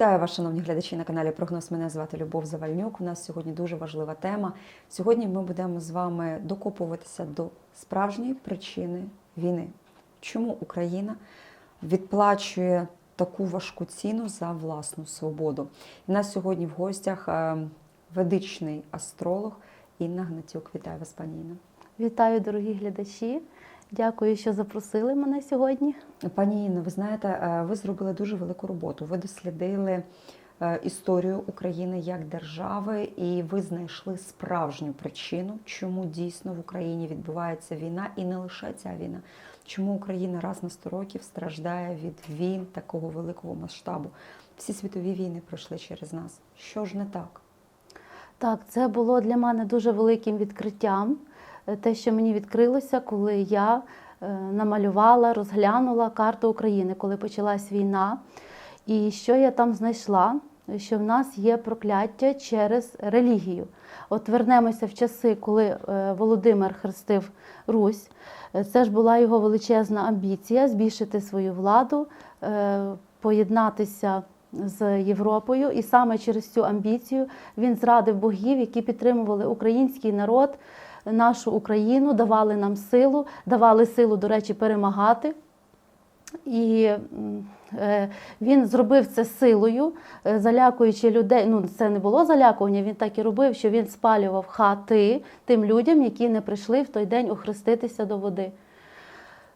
Вітаю вас, шановні глядачі на каналі Прогноз. Мене звати Любов Завальнюк. У нас сьогодні дуже важлива тема. Сьогодні ми будемо з вами докопуватися до справжньої причини війни. Чому Україна відплачує таку важку ціну за власну свободу? У нас сьогодні в гостях е, ведичний астролог Інна Гнатюк. Вітаю вас, пані Інна. Вітаю, дорогі глядачі. Дякую, що запросили мене сьогодні. Пані Інно, ви знаєте, е, ви зробили дуже велику роботу. Ви дослідили е, історію України як держави, і ви знайшли справжню причину, чому дійсно в Україні відбувається війна, і не лише ця війна. Чому Україна раз на 100 років страждає від війн такого великого масштабу? Всі світові війни пройшли через нас. Що ж не так? Так, це було для мене дуже великим відкриттям. Е, Те, що мені відкрилося, коли я е, намалювала, розглянула карту України, коли почалась війна. І що я там знайшла? Що в нас є прокляття через релігію. От вернемося в часи, коли е, Володимир хрестив Русь. Це ж була його величезна амбіція збільшити свою владу, поєднатися з Європою, і саме через цю амбіцію він зрадив богів, які підтримували український народ, нашу Україну, давали нам силу, давали силу, до речі, перемагати. І е, він зробив це силою, е, залякуючи людей. Ну, це не було залякування, він так і робив, що він спалював хати тим людям, які не прийшли в той день охреститися до води.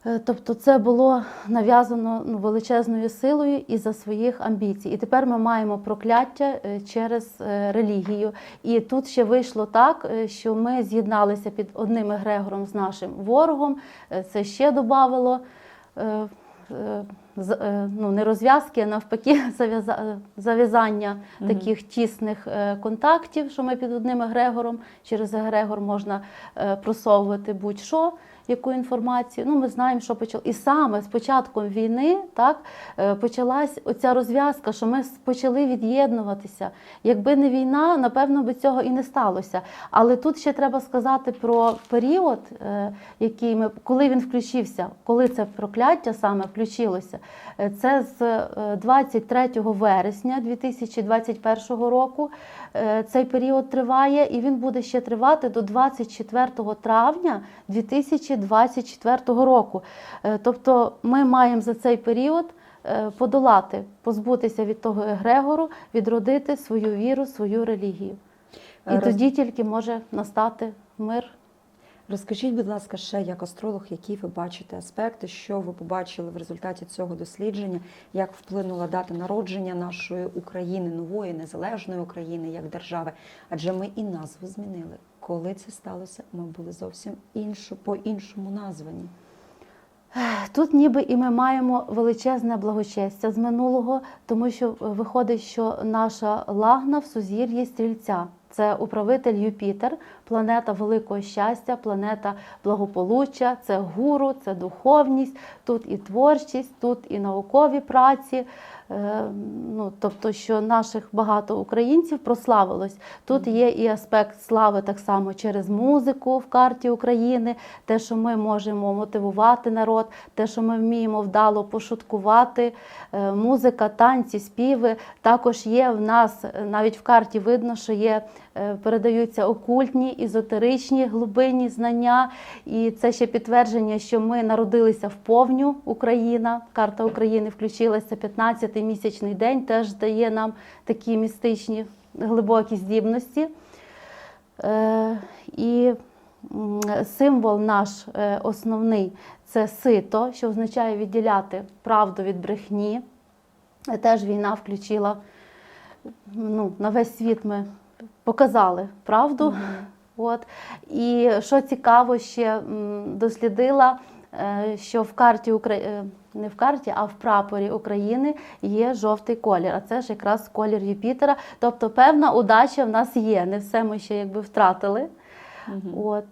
Е, Тобто це було нав'язано ну, величезною силою і за своїх амбіцій. І тепер ми маємо прокляття е, через е, релігію. І тут ще вийшло так, що ми з'єдналися під одним егрегором з нашим ворогом. Це ще додавало ну, не розв'язки, а навпаки, зав'яза- зав'язання таких тісних контактів, що ми під одним егрегором. Через егрегор можна просовувати будь-що яку інформацію. Ну, ми знаємо, що почало. І саме з початком війни так, е, почалась оця розв'язка, що ми почали від'єднуватися. Якби не війна, напевно, би цього і не сталося. Але тут ще треба сказати про період, е, який ми, коли він включився, коли це прокляття саме включилося. Е, Це з е, 23 вересня 2021 року. Е, Цей період триває, і він буде ще тривати до 24 травня 2024 року. Е, Тобто ми маємо за цей період е, подолати, позбутися від того егрегору, відродити свою віру, свою релігію. І Роз- тоді тільки може настати мир. Розкажіть, будь ласка, ще як астролог, які ви бачите аспекти, що ви побачили в результаті цього дослідження, як вплинула дата народження нашої України, нової незалежної України як держави? Адже ми і назву змінили. Коли це сталося, ми були зовсім іншу, по-іншому названі. Тут ніби і ми маємо величезне благочестя з минулого, тому що е, виходить, що наша лагна в сузір'ї стрільця. Це управитель Юпітер, планета великого щастя, планета благополуччя, це гуру, це духовність, тут і творчість, тут і наукові праці. Е, ну, тобто, що наших багато українців прославилось. Тут є і аспект слави так само через музику в карті України, те, що ми можемо мотивувати народ, те, що ми вміємо вдало пошуткувати. Е, музика, танці, співи. Також є в нас навіть в карті видно, що є, е, передаються окультні, ізотеричні глибинні знання. І це ще підтвердження, що ми народилися в повню Україна. Карта України включилася 15 12-місячний день теж дає нам такі містичні глибокі здібності. Е, і символ наш е, основний це сито, що означає відділяти правду від брехні. Теж війна включила ну, на весь світ ми показали правду. Mm -hmm. От. І що цікаво, ще дослідила що в карті Укра... е, не в карті, а в прапорі України є жовтий колір. А це ж якраз колір Юпітера. Тобто певна удача в нас є. Не все ми ще якби втратили. От.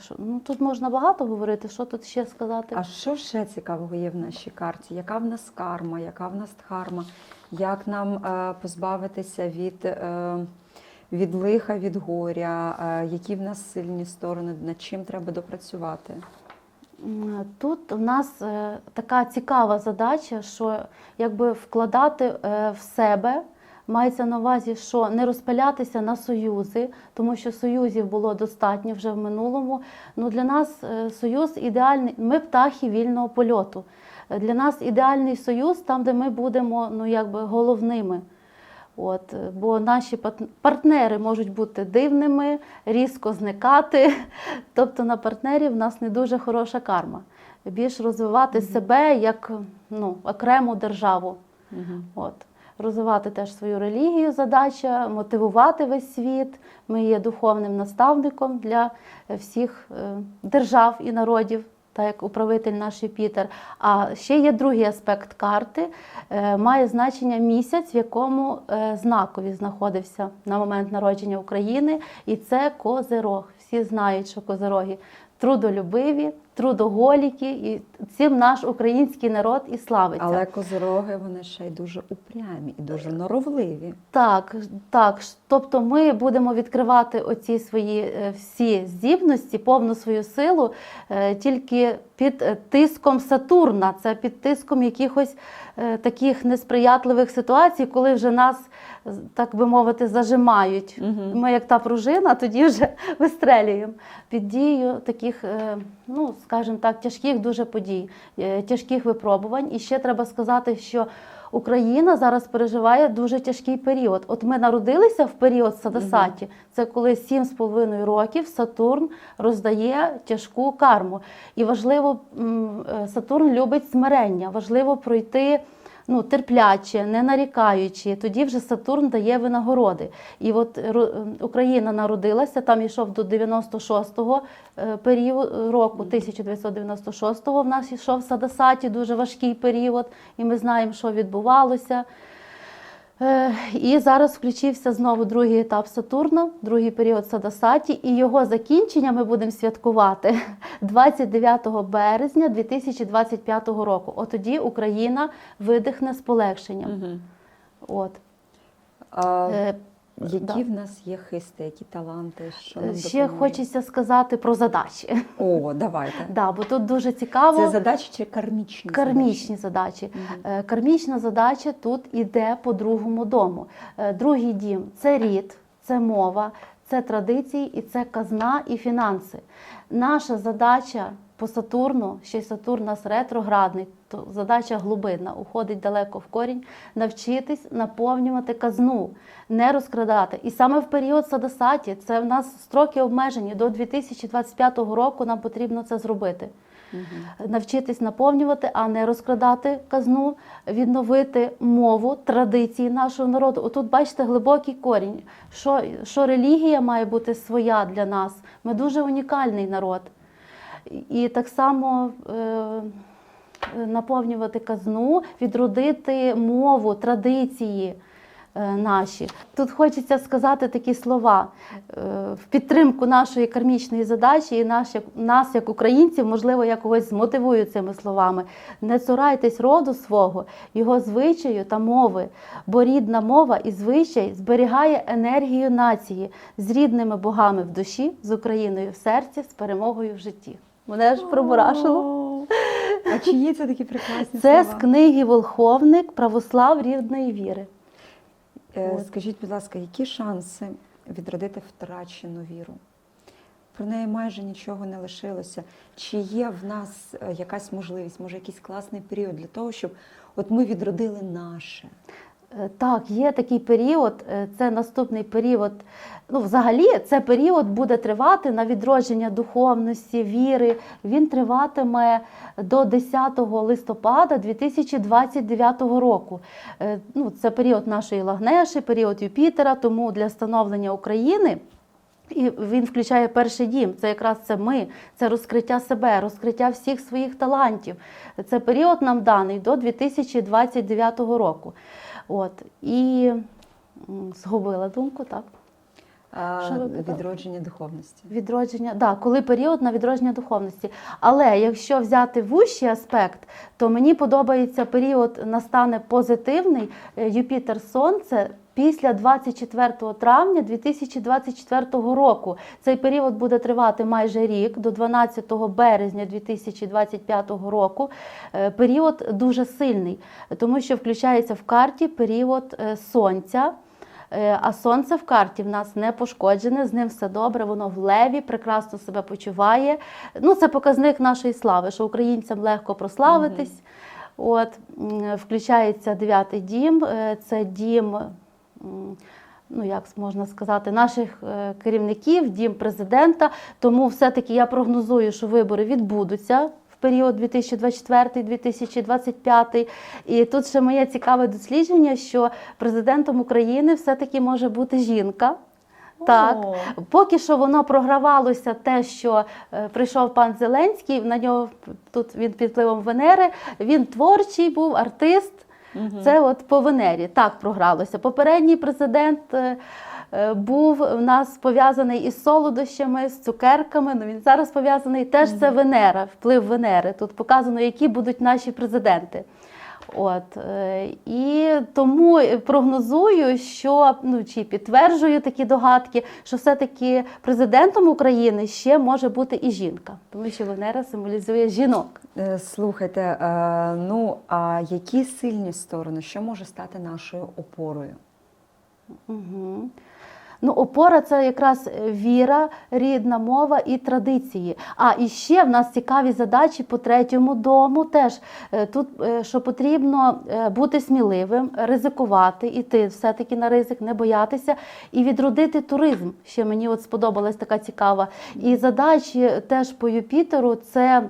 Що- Ну, тут можна багато говорити, що тут ще сказати. А що ще цікавого є в нашій карті? Яка в нас карма, яка в нас дхарма? Як нам е, позбавитися від, е, від лиха, від горя? Е, які в нас сильні сторони, над чим треба допрацювати? Тут у нас е, така цікава задача, що якби вкладати е, в себе. Мається на увазі, що не розпилятися на союзи, тому що союзів було достатньо вже в минулому. Ну, для нас союз ідеальний. Ми птахи вільного польоту. Для нас ідеальний союз там, де ми будемо ну, якби головними. От, бо наші партнери можуть бути дивними, різко зникати. Тобто на партнерів в нас не дуже хороша карма. Більш розвивати себе як ну, окрему державу. От. Розвивати теж свою релігію, задача, мотивувати весь світ. Ми є духовним наставником для всіх е, держав і народів, так як управитель наш Юпітер. А ще є другий аспект карти. Е, Має значення місяць, в якому е, знакові знаходився на момент народження України, і це козирог. Всі знають, що козироги трудолюбиві, трудоголіки, і цим наш український народ і славиться. Але козороги вони ще й дуже упрямі і дуже норовливі. Так, так. Тобто ми будемо відкривати оці свої е, всі здібності, повну свою силу е, тільки під е, тиском Сатурна, це під тиском якихось таких несприятливих ситуацій, коли вже нас, так би мовити, зажимають. Мгм. Ми, як та пружина, тоді вже вистрелюємо під дією таких, ну скажімо так, тяжких дуже подій, е, тяжких випробувань. І ще треба сказати, що Україна зараз переживає дуже тяжкий період. От ми народилися в період Садасаті, це коли 7,5 років Сатурн роздає тяжку карму. І важливо, е, Сатурн любить смирення, важливо пройти. Ну, терпляче, не нарікаючи, тоді вже Сатурн дає винагороди. І от ро- Україна народилася, там йшов до 96-го е, періоду року, 1996-го в нас йшов Садасаті, дуже важкий період, і ми знаємо, що відбувалося. Е, І зараз включився знову другий етап Сатурна, другий період Садасаті, і його закінчення ми будемо святкувати 29 березня 2025 року. От тоді Україна видихне з полегшенням. Угу. От. А, Е, які да. в нас є хисти, які таланти? Що нам Ще допоможе? хочеться сказати про задачі. О, давайте. Да, бо тут дуже цікаво. Це задачі чи кармічні? Кармічні задачі. Мгм. Е, Кармічна задача тут іде по другому дому. Е, Другий дім це рід, це мова, це традиції і це казна і фінанси. Наша задача по Сатурну, ще й Сатурн у нас ретроградний, то задача глибинна, уходить далеко в корінь, навчитись наповнювати казну, не розкрадати. І саме в період Садасаті, це в нас строки обмежені до 2025 року. Нам потрібно це зробити навчитись наповнювати, а не розкрадати казну, відновити мову, традиції нашого народу. Отут бачите глибокий корінь, що, що релігія має бути своя для нас. Ми дуже унікальний народ. І так само е, наповнювати казну, відродити мову, традиції е, наші. Тут хочеться сказати такі слова е, в підтримку нашої кармічної задачі, і наш, як- нас, як українців, можливо, я когось змотивую цими словами. Не цурайтесь роду свого, його звичаю та мови, бо рідна мова і звичай зберігає енергію нації з рідними богами в душі, з Україною в серці, з перемогою в житті. Мене ж пробурашило. А чиї це такі прекрасні Це з книги Волховник Православ рідної віри. Е, Скажіть, будь ласка, які шанси відродити втрачену віру? Про неї майже нічого не лишилося. Чи є в нас е, якась можливість, може якийсь класний період для того, щоб от ми відродили наше? Е, Так, є такий період, е, це наступний період. Ну, взагалі, це період буде тривати на відродження духовності, віри. Він триватиме до 10 листопада 2029 року. Е, Ну, це період нашої Лагнеші, період Юпітера, тому для становлення України. І він включає перший дім. Це якраз це ми, це розкриття себе, розкриття всіх своїх талантів. Це період нам даний до 2029 року. От і згубила думку, так. А, Що ви питали? Відродження духовності. Відродження, да, коли період на відродження духовності. Але якщо взяти вущий аспект, то мені подобається період настане позитивний. Е, Юпітер Сонце після 24 травня 2024 року. Цей період буде тривати майже рік до 12 березня 2025 року. Е, Період дуже сильний, тому що включається в карті період е, сонця. Е, А сонце в карті в нас не пошкоджене, з ним все добре, воно в леві, прекрасно себе почуває. Ну, це показник нашої слави, що українцям легко прославитись. От, включається дев'ятий дім, е, це дім, ну як можна сказати, наших е, керівників, дім президента. Тому все-таки я прогнозую, що вибори відбудуться. Період 2024-2025. І тут ще моє цікаве дослідження, що президентом України все-таки може бути жінка. Так, О. поки що воно програвалося те, що е, прийшов пан Зеленський, на нього тут він під впливом Венери. Він творчий був, артист. Це от по Венері так програлося. Попередній президент е, був у нас пов'язаний із солодощами, з цукерками. Ну він зараз пов'язаний теж це Венера, вплив Венери. Тут показано, які будуть наші президенти. От е, і тому прогнозую, що ну чи підтверджую такі догадки, що все-таки президентом України ще може бути і жінка, тому що Венера символізує жінок. Е, Слухайте, е, ну а які сильні сторони, що може стати нашою опорою? Угу. Ну, опора це якраз віра, рідна мова і традиції. А і ще в нас цікаві задачі по третьому дому. Теж Е, тут е, що потрібно е, бути сміливим, ризикувати, іти все-таки на ризик, не боятися і відродити туризм. Ще мені от сподобалась така цікава. І задачі теж по Юпітеру це.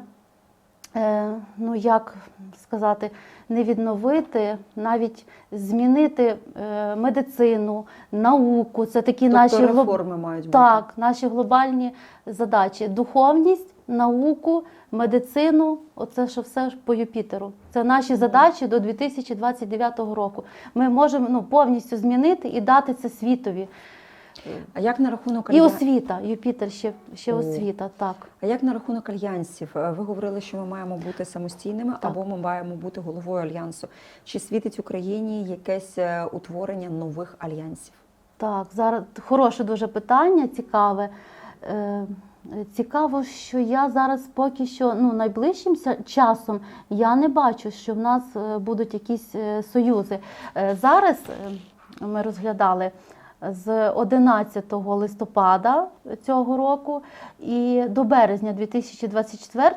Е, ну як сказати, не відновити, навіть змінити е, медицину, науку. Це такі Тобто наші глоб- реформи мають бути. так, наші глобальні задачі: духовність, науку, медицину. Оце що все ж по Юпітеру. Це наші задачі до 2029 року. Ми можемо ну, повністю змінити і дати це світові. А як на рахунок І освіта. Юпітер ще, ще О. освіта, так. А як на рахунок альянсів? Е, Ви говорили, що ми маємо бути самостійними Так. або ми маємо бути головою альянсу. Чи світить Україні якесь е, утворення нових альянсів? Так, зараз хороше дуже питання, цікаве. Е, Цікаво, що я зараз поки що ну, найближчим часом я не бачу, що в нас е, будуть якісь союзи. Е, Зараз ми розглядали з 11 листопада цього року і до березня 2024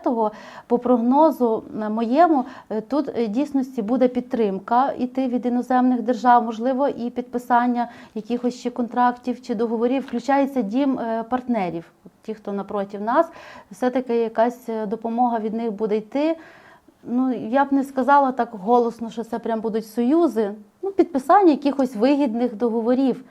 по прогнозу моєму е, тут е, дійсності буде підтримка іти від іноземних держав, можливо, і підписання якихось ще контрактів чи договорів. Включається дім е, партнерів, ті, хто напротив нас, все-таки якась е, допомога від них буде йти. Ну, я б не сказала так голосно, що це прям будуть союзи. Ну, підписання якихось вигідних договорів.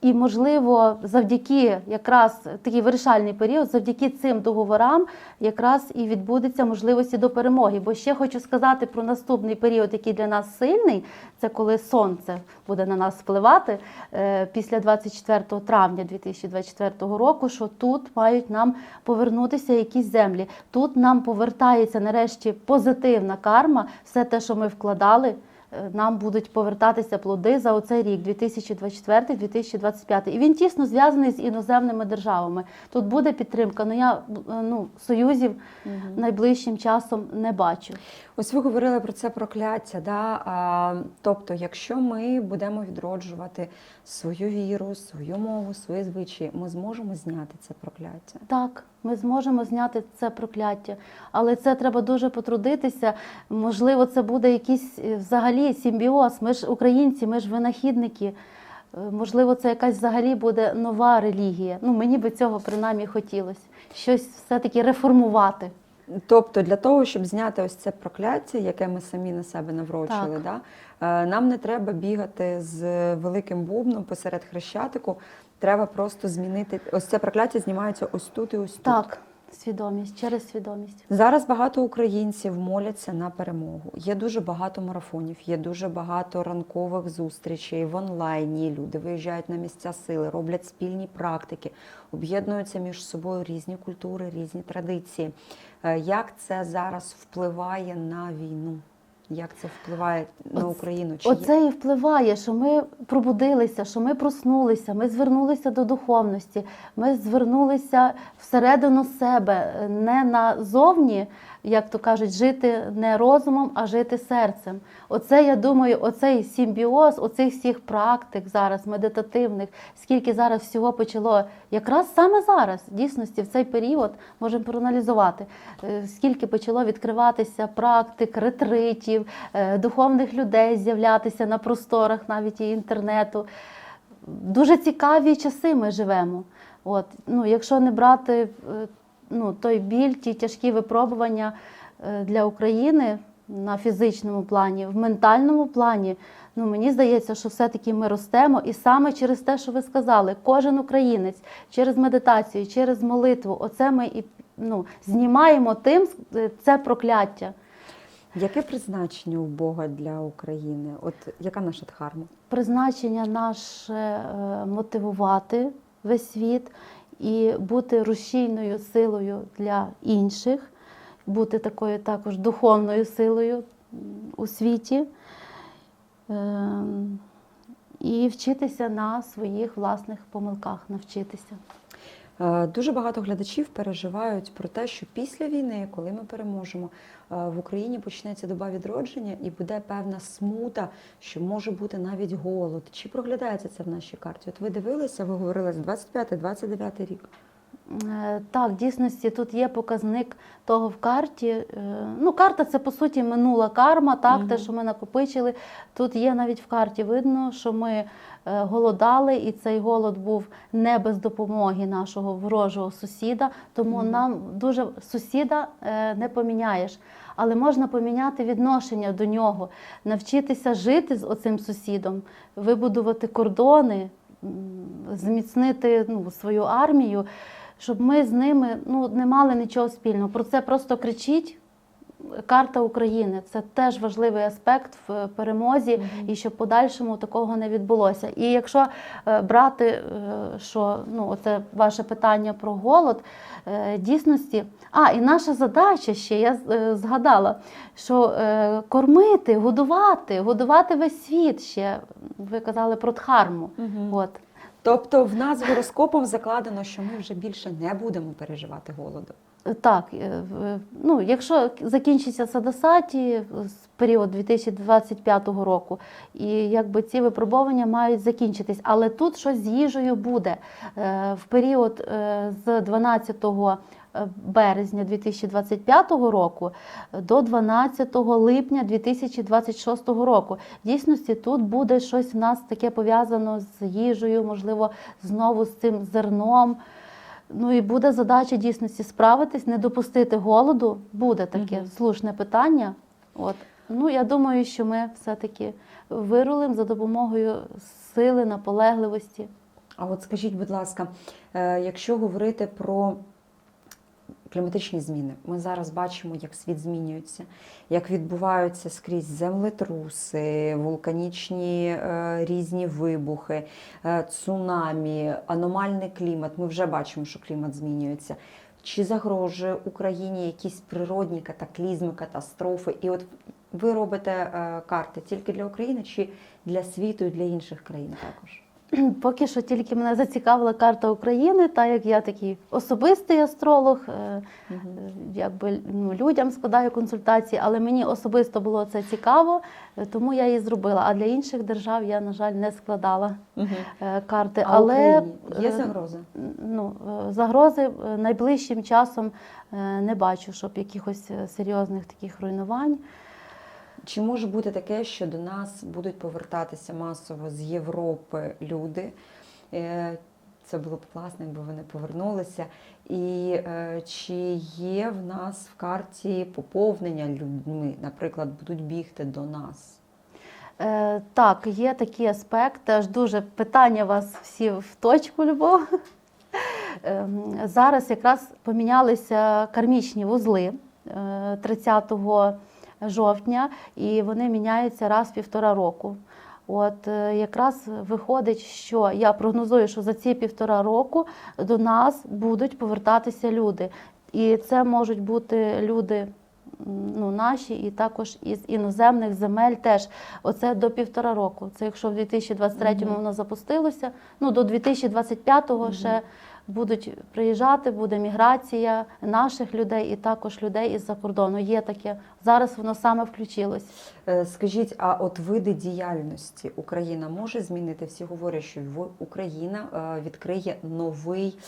І, можливо, завдяки якраз такий вирішальний період, завдяки цим договорам, якраз і відбудеться можливості до перемоги. Бо ще хочу сказати про наступний період, який для нас сильний, це коли сонце буде на нас впливати е, після 24 травня 2024 року, що тут мають нам повернутися якісь землі. Тут нам повертається нарешті позитивна карма, все те, що ми вкладали. Нам будуть повертатися плоди за оцей рік, 2024-2025. І він тісно зв'язаний з іноземними державами. Тут буде підтримка, але я е, ну, союзів найближчим часом не бачу. Ось ви говорили про це прокляття. Да? А, тобто, якщо ми будемо відроджувати свою віру, свою мову, свої звичаї, ми зможемо зняти це прокляття. Так, ми зможемо зняти це прокляття, але це треба дуже потрудитися. Можливо, це буде якийсь е, взагалі симбіоз. Ми ж українці, ми ж винахідники. Е, Можливо, це якась взагалі буде нова релігія. Ну, мені би цього принаймні хотілося. Щось все-таки реформувати. Тобто, для того, щоб зняти ось це прокляття, яке ми самі на себе наврочили, Так. да? е, нам не треба бігати з великим бубном посеред хрещатику. Треба просто змінити ось це прокляття знімається ось тут і ось тут. Так, свідомість, через свідомість. Зараз багато українців моляться на перемогу. Є дуже багато марафонів, є дуже багато ранкових зустрічей в онлайні. Люди виїжджають на місця сили, роблять спільні практики, об'єднуються між собою різні культури, різні традиції. Е, Як це зараз впливає на війну? Як це впливає на Україну? Чи є? Оце і впливає, що ми пробудилися, що ми проснулися, ми звернулися до духовності, ми звернулися всередину себе, е, не назовні, як то кажуть, жити не розумом, а жити серцем. Оце, я думаю, оцей симбіоз, оцих всіх практик зараз, медитативних, скільки зараз всього почало, якраз саме зараз, в дійсності, в цей період можемо проаналізувати, е, скільки почало відкриватися практик, ретритів, е, духовних людей з'являтися на просторах навіть і інтернету. Дуже цікаві часи ми живемо. От, ну, якщо не брати е, ну, той біль, ті тяжкі випробування е, для України на фізичному плані, в ментальному плані, ну, мені здається, що все-таки ми ростемо. І саме через те, що ви сказали, кожен українець через медитацію, через молитву, оце ми і ну, знімаємо тим е, це прокляття. Яке призначення у Бога для України? От яка наша дхарма? призначення наше е, мотивувати весь світ і бути рушійною силою для інших, бути такою також духовною силою у світі. Ем, І вчитися на своїх власних помилках, навчитися. Е, Дуже багато глядачів переживають про те, що після війни, коли ми переможемо, е, в Україні почнеться доба відродження і буде певна смута, що може бути навіть голод. Чи проглядається це в нашій карті? От ви дивилися, ви говорили з 25-29 рік. Е, Так, в дійсності тут є показник того в карті. Е, Ну, карта це по суті минула карма, так, те, що ми накопичили. Тут є навіть в карті видно, що ми е, голодали, і цей голод був не без допомоги нашого ворожого сусіда. Тому Мгм. нам дуже сусіда не поміняєш. Але можна поміняти відношення до нього, навчитися жити з оцим сусідом, вибудувати кордони, зміцнити ну, свою армію, щоб ми з ними ну, не мали нічого спільного. Про це просто кричіть. Карта України це теж важливий аспект в перемозі, і щоб подальшому такого не відбулося. І якщо е, брати, е, що ну, оце ваше питання про голод, е, дійсності. А, і наша задача ще, я е, згадала, що е, кормити, годувати, годувати весь світ ще. Ви казали про дхарму. От. Тобто в нас гороскопом закладено, що ми вже більше не будемо переживати голоду. Так, е, ну, якщо закінчиться садосаті з період 2025 року, і якби ці випробування мають закінчитись, але тут щось з їжею буде. Е, В період е, з 12 березня 2025 року до 12 липня 2026 року. В дійсності тут буде щось в нас таке пов'язано з їжею, можливо, знову з цим зерном. Ну і буде задача дійсності справитись, не допустити голоду. Буде таке Мгм. слушне питання. От. Ну, я думаю, що ми все-таки вирулимо за допомогою сили, наполегливості. А от скажіть, будь ласка, е, якщо говорити про кліматичні зміни, ми зараз бачимо, як світ змінюється, як відбуваються скрізь землетруси, вулканічні е, різні вибухи, е, цунамі, аномальний клімат. Ми вже бачимо, що клімат змінюється. Чи загрожує Україні якісь природні катаклізми, катастрофи? І от ви робите е, карти тільки для України чи для світу і для інших країн також? Поки що тільки мене зацікавила карта України, так як я такий особистий астролог, е, якби ну, людям складаю консультації, але мені особисто було це цікаво, е, тому я її зробила. А для інших держав я, на жаль, не складала е, карти. А але Україні є загроза? ну, загрози найближчим часом не бачу, щоб якихось серйозних таких руйнувань. Чи може бути таке, що до нас будуть повертатися масово з Європи люди? Е, Це було б класно, якби вони повернулися. І е, чи є в нас в карті поповнення людьми, наприклад, будуть бігти до нас? Е, так, є такий аспект. Теж дуже питання вас всі в точку, Любов. Ем, Зараз якраз помінялися кармічні вузли е, 30 жовтня, і вони міняються раз в півтора року. От е, якраз виходить, що я прогнозую, що за ці півтора року до нас будуть повертатися люди. І це можуть бути люди ну, наші, і також із іноземних земель теж. Оце до півтора року. Це якщо в 2023-му Мгм. воно запустилося, ну до 2025-го ще будуть приїжджати, буде міграція наших людей і також людей із-за кордону. Є таке. Зараз воно саме включилось. Е, Скажіть, а от види діяльності Україна може змінити? Всі говорять, що Україна е, відкриє новий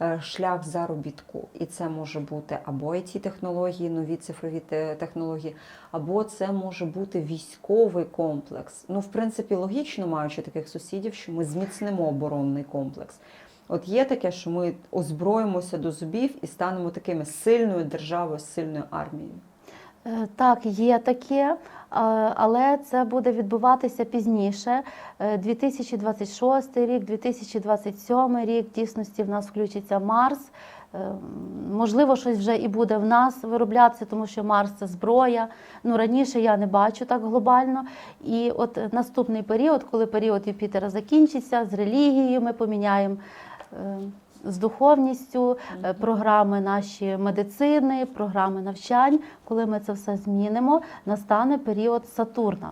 е, шлях заробітку, і це може бути або it технології, нові цифрові технології, або це може бути військовий комплекс. Ну, в принципі, логічно, маючи таких сусідів, що ми зміцнимо оборонний комплекс. От є таке, що ми озброїмося до зубів і станемо такими сильною державою, сильною армією. Е, Так, є таке, але це буде відбуватися пізніше. Е, 2026 рік, 2027 рік. В дійсності в нас включиться Марс. Е, Можливо, щось вже і буде в нас вироблятися, тому що Марс це зброя. Ну раніше я не бачу так глобально. І от наступний період, коли період Юпітера закінчиться, з релігією ми поміняємо. Е, З духовністю, е, програми наші медицини, програми навчань. Коли ми це все змінимо, настане період Сатурна.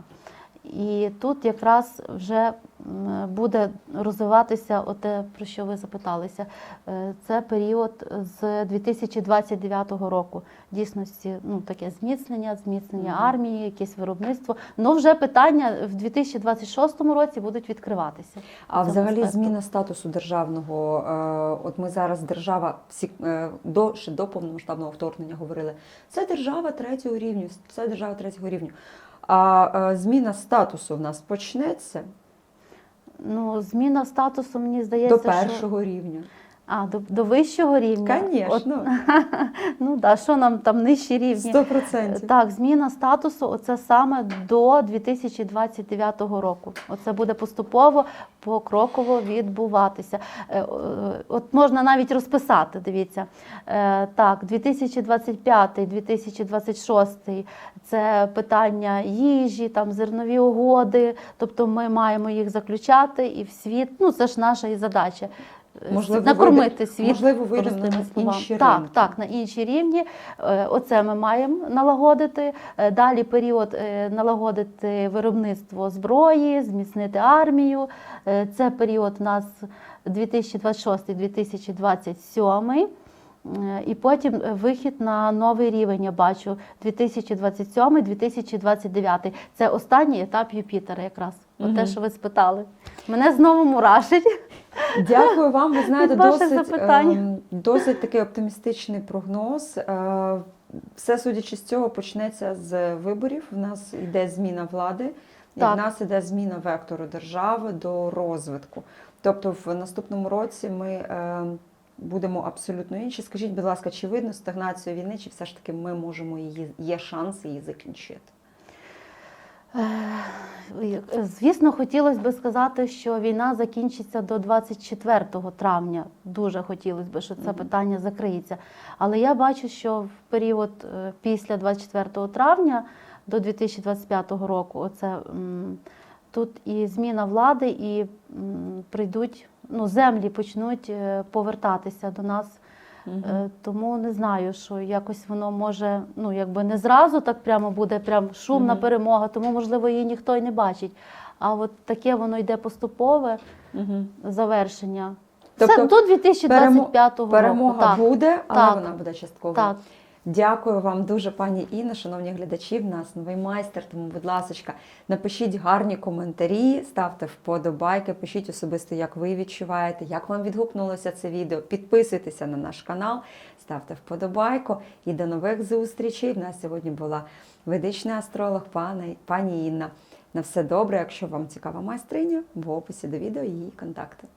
І тут якраз вже буде розвиватися оте, про що ви запиталися. Е, Це період з 2029 року. Дійсності, ну таке зміцнення, зміцнення Мгм. армії, якесь виробництво. Ну вже питання в 2026 році будуть відкриватися. А взагалі аспекту. зміна статусу державного, е, от ми зараз держава всі е, до ще до повномасштабного вторгнення говорили. Це держава третього рівню, це держава третього рівню. А зміна статусу в нас почнеться Ну, зміна статусу, мені здається, до що першого рівня. А, до, до вищого рівня. Звісно, ну да, що нам там нижчі рівні? сто процентів. Так, зміна статусу оце саме до 2029 року. Оце буде поступово, покроково відбуватися. Е, От можна навіть розписати, дивіться. Е, Так, 2025-2026 це питання їжі, там зернові угоди, тобто ми маємо їх заключати і в світ, ну це ж наша і задача. Можливо, накормити вийде- світ можливо, простими на інші так, ринки. так, на інші рівні. Е, Оце ми маємо налагодити. Е, Далі період е, налагодити виробництво зброї, зміцнити армію. Це період у нас 2026-2027. Е, І потім вихід на новий рівень, я бачу, 2027-2029. Це останній етап Юпітера якраз. От те, що ви спитали. Мене знову мурашить. Дякую вам. Ви знаєте, досить, ем, досить такий оптимістичний прогноз. Е, Все судячи з цього, почнеться з виборів. В нас йде зміна влади, і Так. в нас йде зміна вектору держави до розвитку. Тобто, в наступному році ми е, будемо абсолютно інші. Скажіть, будь ласка, чи видно стагнацію війни, чи все ж таки ми можемо її є шанс її закінчити? Е, Звісно, хотілося б сказати, що війна закінчиться до 24 травня. Дуже хотілося б, що це питання закриється. Але я бачу, що в період е, після 24 травня до 2025 року, оце тут і зміна влади, і прийдуть ну, землі почнуть е, повертатися до нас. Е, Тому не знаю, що якось воно може, ну якби не зразу так прямо буде прям шумна Мгм. перемога, тому можливо її ніхто й не бачить. А от таке воно йде поступове Мгм. завершення. Тобто Це до 2025 року. Перемога Так, буде, але так. вона буде частково. так. Дякую вам дуже, пані Інна, шановні глядачі. В нас новий майстер. Тому, будь ласка, напишіть гарні коментарі, ставте вподобайки, пишіть особисто, як ви відчуваєте, як вам відгукнулося це відео. Підписуйтеся на наш канал, ставте вподобайку і до нових зустрічей. В нас сьогодні була ведичний астролог пані, пані Інна. На все добре. Якщо вам цікава майстриня, в описі до відео її контакти.